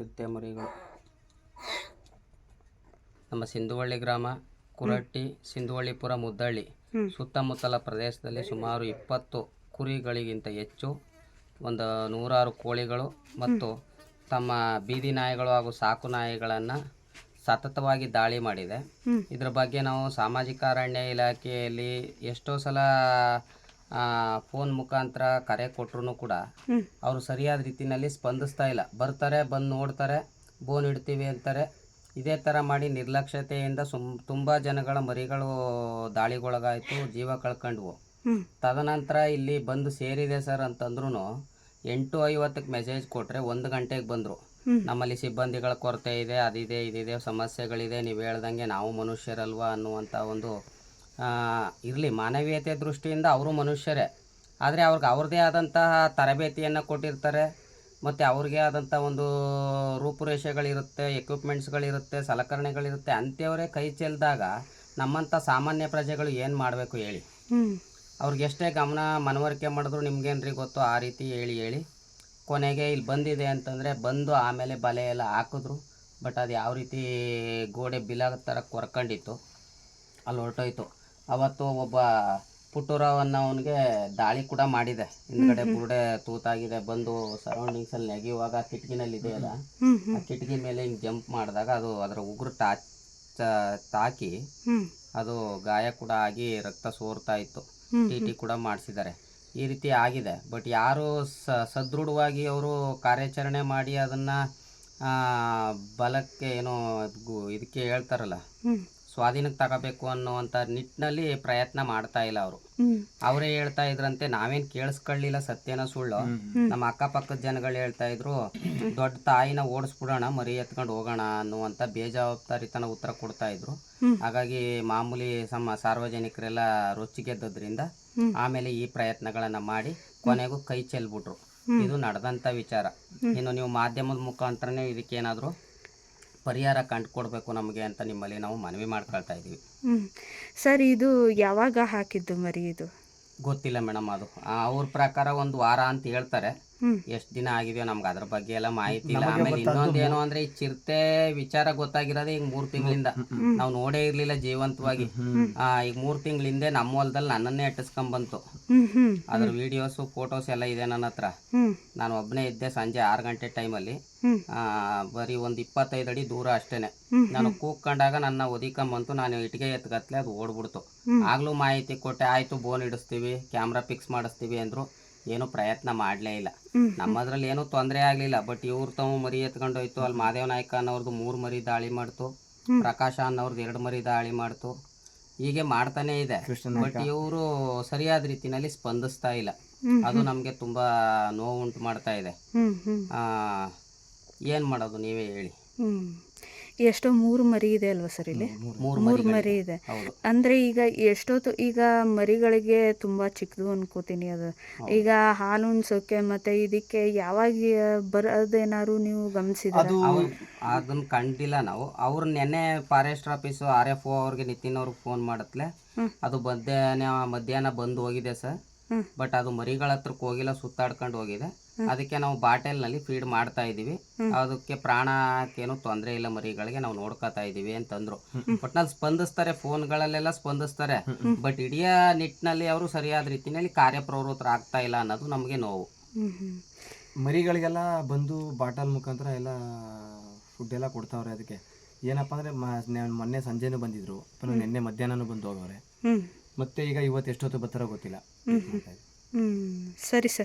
ಚಿರತೆ ಮರಿಗಳು. ನಮ್ಮ ಸಿಂಧುವಳ್ಳಿ ಗ್ರಾಮ ಕುರಟ್ಟಿ ಸಿಂಧುವಳ್ಳಿಪುರ ಮುದ್ದಳ್ಳಿ ಸುತ್ತಮುತ್ತಲ ಪ್ರದೇಶದಲ್ಲಿ ಸುಮಾರು ಇಪ್ಪತ್ತು ಕುರಿಗಳಿಗಿಂತ ಹೆಚ್ಚು ಒಂದು ನೂರಾರು ಕೋಳಿಗಳು ಮತ್ತು ತಮ್ಮ ಬೀದಿ ನಾಯಿಗಳು ಹಾಗೂ ಸಾಕು ನಾಯಿಗಳನ್ನು ಸತತವಾಗಿ ದಾಳಿ ಮಾಡಿದೆ. ಇದರ ಬಗ್ಗೆ ನಾವು ಸಾಮಾಜಿಕ ಅರಣ್ಯ ಇಲಾಖೆಯಲ್ಲಿ ಎಷ್ಟೋ ಸಲ ಫೋನ್ ಮುಖಾಂತರ ಕರೆ ಕೊಟ್ರು ಕೂಡ ಅವರು ಸರಿಯಾದ ರೀತಿಯಲ್ಲಿ ಸ್ಪಂದಿಸ್ತಾ ಇಲ್ಲ. ಬರ್ತಾರೆ ಬಂದು ನೋಡ್ತಾರೆ ಬೋನ್ ಇಡ್ತೀವಿ ಅಂತಾರೆ. ಇದೇ ಥರ ಮಾಡಿ ನಿರ್ಲಕ್ಷ್ಯತೆಯಿಂದ ಸುಮ್ ತುಂಬ ಜನಗಳ ಮರಿಗಳು ದಾಳಿಗೊಳಗಾಯಿತು ಜೀವ ಕಳ್ಕೊಂಡ್ವು. ತದನಂತರ ಇಲ್ಲಿ ಬಂದು ಸೇರಿದೆ ಸರ್ ಅಂತಂದ್ರೂ ಎಂಟು ಐವತ್ತಕ್ಕೆ ಮೆಸೇಜ್ ಕೊಟ್ಟರೆ ಒಂದು ಗಂಟೆಗೆ ಬಂದರು. ನಮ್ಮಲ್ಲಿ ಸಿಬ್ಬಂದಿಗಳ ಕೊರತೆ ಇದೆ ಅದಿದೆ ಇದಿದೆ ಸಮಸ್ಯೆಗಳಿದೆ ನೀವು ಹೇಳ್ದಂಗೆ ನಾವು ಮನುಷ್ಯರಲ್ವಾ ಅನ್ನುವಂಥ ಒಂದು ಇರಲಿ ಮಾನವೀಯತೆ ದೃಷ್ಟಿಯಿಂದ ಅವರು ಮನುಷ್ಯರೇ. ಆದರೆ ಅವ್ರಿಗೆ ಅವ್ರದ್ದೇ ಆದಂತಹ ತರಬೇತಿಯನ್ನು ಕೊಟ್ಟಿರ್ತಾರೆ. ಮತ್ತು ಅವ್ರಿಗೆ ಆದಂಥ ಒಂದು ರೂಪುರೇಷೆಗಳಿರುತ್ತೆ ಎಕ್ವಿಪ್ಮೆಂಟ್ಸ್ಗಳಿರುತ್ತೆ ಸಲಕರಣೆಗಳಿರುತ್ತೆ. ಅಂಥವರೇ ಕೈ ಚೆಲ್ದಾಗ ನಮ್ಮಂಥ ಸಾಮಾನ್ಯ ಪ್ರಜೆಗಳು ಏನು ಮಾಡಬೇಕು ಹೇಳಿ? ಅವ್ರಿಗೆ ಎಷ್ಟೇ ಗಮನ ಮನವರಿಕೆ ಮಾಡಿದ್ರು ನಿಮ್ಗೇನ್ರಿ ಗೊತ್ತು? ಆ ರೀತಿ ಹೇಳಿ ಹೇಳಿ. ಕೊನೆಗೆ ಇಲ್ಲಿ ಬಂದಿದೆ ಅಂತಂದರೆ ಬಂದು ಆಮೇಲೆ ಬಲೆ ಎಲ್ಲ ಹಾಕಿದ್ರು. ಬಟ್ ಅದು ಯಾವ ರೀತಿ ಗೋಡೆ ಬಿಲಾಗ ಥರ ಕೊರ್ಕೊಂಡಿತ್ತು. ಅಲ್ಲಿ ಹೊರಟೋಯ್ತು. ಅವತ್ತು ಒಬ್ಬ ಪುಟ್ಟೂರವನ್ನ ಅವನಿಗೆ ದಾಳಿ ಕೂಡ ಮಾಡಿದೆ. ಹಿಂದ್ಗಡೆ ಬುರುಡೆ ತೂತಾಗಿದೆ ಬಂದು ಸರೌಂಡಿಂಗ್ಸ್ ಅಲ್ಲಿ ನೆಗೆಯುವಾಗ ಕಿಟಕಿನಲ್ಲಿ ಇದೆಯಲ್ಲ ಆ ಕಿಟಕಿ ಮೇಲೆ ಹಿಂಗ್ ಜಂಪ್ ಮಾಡಿದಾಗ ಅದು ಅದರ ಉಗುರು ಟಾ ತಾಕಿ ಅದು ಗಾಯ ಕೂಡ ಆಗಿ ರಕ್ತ ಸೋರ್ತಾ ಇತ್ತು. ಟಿ ಟಿ ಕೂಡ ಮಾಡಿಸಿದ್ದಾರೆ. ಈ ರೀತಿ ಆಗಿದೆ. ಬಟ್ ಯಾರು ಸದೃಢವಾಗಿ ಅವರು ಕಾರ್ಯಾಚರಣೆ ಮಾಡಿ ಅದನ್ನ ಬಲಕ್ಕೆ ಏನೋ ಇದಕ್ಕೆ ಹೇಳ್ತಾರಲ್ಲ ಸ್ವಾಧೀನಕ್ಕೆ ತಗೋಬೇಕು ಅನ್ನುವಂಥ ನಿಟ್ಟಿನಲ್ಲಿ ಪ್ರಯತ್ನ ಮಾಡ್ತಾ ಇಲ್ಲ ಅವರು. ಅವರೇ ಹೇಳ್ತಾ ಇದ್ರಂತೆ ನಾವೇನು ಕೇಳಿಸ್ಕೊಳ್ಳಿಲ್ಲ ಸತ್ಯನ ಸುಳ್ಳು. ನಮ್ಮ ಅಕ್ಕಪಕ್ಕದ ಜನಗಳು ಹೇಳ್ತಾ ಇದ್ರು ದೊಡ್ಡ ತಾಯಿನ ಓಡಿಸ್ಬಿಡೋಣ ಮರಿ ಎತ್ಕೊಂಡು ಹೋಗೋಣ ಅನ್ನುವಂಥ ಬೇಜವಾಬ್ದಾರಿತನ ಉತ್ತರ ಕೊಡ್ತಾ ಇದ್ರು. ಹಾಗಾಗಿ ಮಾಮೂಲಿ ಸಮ ಸಾರ್ವಜನಿಕರೆಲ್ಲ ರೊಚ್ಚಿಗೆದ್ದದ್ರಿಂದ. ಆಮೇಲೆ ಈ ಪ್ರಯತ್ನಗಳನ್ನ ಮಾಡಿ ಕೊನೆಗೂ ಕೈ ಚೆಲ್ಬಿಟ್ರು. ಇದು ನಡೆದಂತ ವಿಚಾರ. ಇನ್ನು ನೀವು ಮಾಧ್ಯಮದ ಮುಖಾಂತರನೇ ಇದಕ್ಕೇನಾದರೂ ಪರಿಹಾರ ಕಂಡುಕೊಡ್ಬೇಕು ನಮಗೆ ಅಂತ ನಿಮ್ಮಲ್ಲಿ ನಾವು ಮನವಿ ಮಾಡ್ಕೊಳ್ತಾ ಇದ್ದೀವಿ. ಹ್ಮ್. ಸರ್ ಇದು ಯಾವಾಗ ಹಾಕಿದ್ದು ಮರಿ ಇದು? ಗೊತ್ತಿಲ್ಲ ಮೇಡಮ್ ಅದು. ಆ, ಅವ್ರ ಪ್ರಕಾರ ಒಂದು ವಾರ ಅಂತ ಹೇಳ್ತಾರೆ. ಎಷ್ಟು ದಿನ ಆಗಿದೆಯೋ ನಮ್ಗೆ ಅದ್ರ ಬಗ್ಗೆ ಎಲ್ಲ ಮಾಹಿತಿ ಇಲ್ಲ. ಆಮೇಲೆ ಇನ್ನೊಂದೇನು ಅಂದ್ರೆ ಈ ಚಿರತೆ ವಿಚಾರ ಗೊತ್ತಾಗಿರೋದೇ ಈಗ ಮೂರ್ ತಿಂಗಳಿಂದ. ನಾವು ನೋಡೇ ಇರ್ಲಿಲ್ಲ ಜೀವಂತವಾಗಿ. ಆ, ಈಗ ಮೂರ್ ತಿಂಗಳಿಂದೆ ನಮ್ಮ ಹೊಲದಲ್ಲಿ ನನ್ನನ್ನೇ ಅಟ್ಟಿಸ್ಕೊಂಡ್ ಬಂತು ಅದ್ರ ವಿಡಿಯೋಸ್ ಫೋಟೋಸ್ ಎಲ್ಲ ಇದೆ ನನ್ನ ಹತ್ರ. ನಾನು ಒಬ್ಬನೇ ಇದ್ದೆ ಸಂಜೆ ಆರು ಗಂಟೆ ಟೈಮಲ್ಲಿ. ಆ ಬರೀ ಒಂದು ಇಪ್ಪತ್ತೈದು ಅಡಿ ದೂರ ಅಷ್ಟೇನೆ. ನಾನು ಕೂಗ್ಕೊಂಡಾಗ ನನ್ನ ಒದಿಕೊಂಬಂತು ನಾನು ಇಟ್ಟಿಗೆ ಎತ್ಕತ್ಲೆ ಅದು ಓಡ್ಬಿಡ್ತು. ಆಗ್ಲೂ ಮಾಹಿತಿ ಕೊಟ್ಟೆ ಆಯ್ತು ಬೋನ್ ಇಡಿಸ್ತೀವಿ ಕ್ಯಾಮ್ರಾ ಫಿಕ್ಸ್ ಮಾಡಿಸ್ತೀವಿ ಅಂದ್ರು. ಏನು ಪ್ರಯತ್ನ ಮಾಡಲೇ ಇಲ್ಲ. ನಮ್ಮದ್ರಲ್ಲಿ ಏನು ತೊಂದರೆ ಆಗಲಿಲ್ಲ. ಬಟ್ ಇವ್ರು ತಾವು ಮರಿ ಎತ್ಕೊಂಡು ಹೋಯ್ತು. ಅಲ್ಲಿ ಮಾದೇವ ನಾಯ್ಕ ಅನ್ನೋರ್ದು ಮೂರು ಮರಿ ದಾಳಿ ಮಾಡ್ತು. ಪ್ರಕಾಶ ಅನ್ನೋರ್ದು ಎರಡು ಮರಿ ದಾಳಿ ಮಾಡ್ತು. ಹೀಗೆ ಮಾಡ್ತಾನೆ ಇದೆ. ಬಟ್ ಇವರು ಸರಿಯಾದ ರೀತಿನಲ್ಲಿ ಸ್ಪಂದಿಸ್ತಾ ಇಲ್ಲ. ಅದು ನಮಗೆ ತುಂಬಾ ನೋವುಂಟು ಮಾಡ್ತಾ ಇದೆ. ಏನ್ ಮಾಡೋದು ನೀವೇ ಹೇಳಿ. ಎಷ್ಟೋ ಮೂರು ಮರಿ ಇದೆ ಅಲ್ವಾ ಸರ್ ಇಲ್ಲಿ? ಮೂರು ಮೂರು ಇದೆ. ಅಂದ್ರೆ ಈಗ ಎಷ್ಟೊತ್ತು ಈಗ ಮರಿಗಳಿಗೆ ತುಂಬಾ ಚಿಕ್ಕದು ಅನ್ಕೋತೀನಿ ಅದು. ಈಗ ಹಾಲು ಉಣ್ಸೋಕೆ ಮತ್ತೆ ಇದಕ್ಕೆ ಯಾವಾಗ ಬರೋದೇನಾದ್ರು ನೀವು ಗಮನಿಸಿದ್ರೆ ಅವ್ರು ಅದನ್ನ ಕಂಡಿಲ್ಲ ನಾವು. ಅವ್ರು ನೆನ್ನೆ forest office R F O ಅವ್ರಿಗೆ ನಿತಿನ್ ಅವ್ರಿಗೆ ಫೋನ್ ಮಾಡತ್ಲೆ. ಅದು ಮಧ್ಯಾಹ್ನ ಮಧ್ಯಾಹ್ನ ಬಂದು ಹೋಗಿದೆ ಸರ್. ಬಟ್ ಅದು ಮರಿಗಳ ಹತ್ರಕ್ಕೆ ಹೋಗಿಲ್ಲ, ಸುತ್ತಾಡ್ಕೊಂಡು ಹೋಗಿದೆ. ಅದಕ್ಕೆ ನಾವು ಬಾಟೆಲ್ನಲ್ಲಿ ಫೀಡ್ ಮಾಡ್ತಾ ಇದೀವಿ ಅದಕ್ಕೆ ಪ್ರಾಣಕ್ಕೇನು ತೊಂದರೆ ಇಲ್ಲ ಮರಿಗಳಿಗೆ, ನಾವು ನೋಡ್ಕೊತಾ ಇದೀವಿ ಅಂತಂದ್ರು. ಒಟ್ನಲ್ಲಿ ಸ್ಪಂದಿಸ್ತಾರೆ, ಫೋನ್ಗಳಲ್ಲೆಲ್ಲ ಸ್ಪಂದಿಸ್ತಾರೆ. ಬಟ್ ಇಡೀ ನಿಟ್ಟಿನಲ್ಲಿ ಅವರು ಸರಿಯಾದ ರೀತಿಯಲ್ಲಿ ಕಾರ್ಯಪ್ರವೃತ್ತರಾಗ್ತಾ ಇಲ್ಲ ಅನ್ನೋದು ನಮಗೆ ನೋವು. ಮರಿಗಳಿಗೆಲ್ಲ ಬಂದು ಬಾಟಲ್ ಮುಖಾಂತರ ಎಲ್ಲ ಫುಡ್ ಎಲ್ಲ ಕೊಡ್ತಾವ್ರೆ ಅದಕ್ಕೆ. ಏನಪ್ಪ ಅಂದ್ರೆ ಮೊನ್ನೆ ಸಂಜೆನೂ ಬಂದಿದ್ರು. ನಿನ್ನೆ ಮಧ್ಯಾಹ್ನನೂ ಬಂದು ಹೋಗವ್ರೆ. ಮತ್ತೆ ಈಗ ಇವತ್ತು ಎಷ್ಟೊತ್ತು ಬರ್ತಾರೋ ಗೊತ್ತಿಲ್ಲ. ಸರಿ ಸರ್.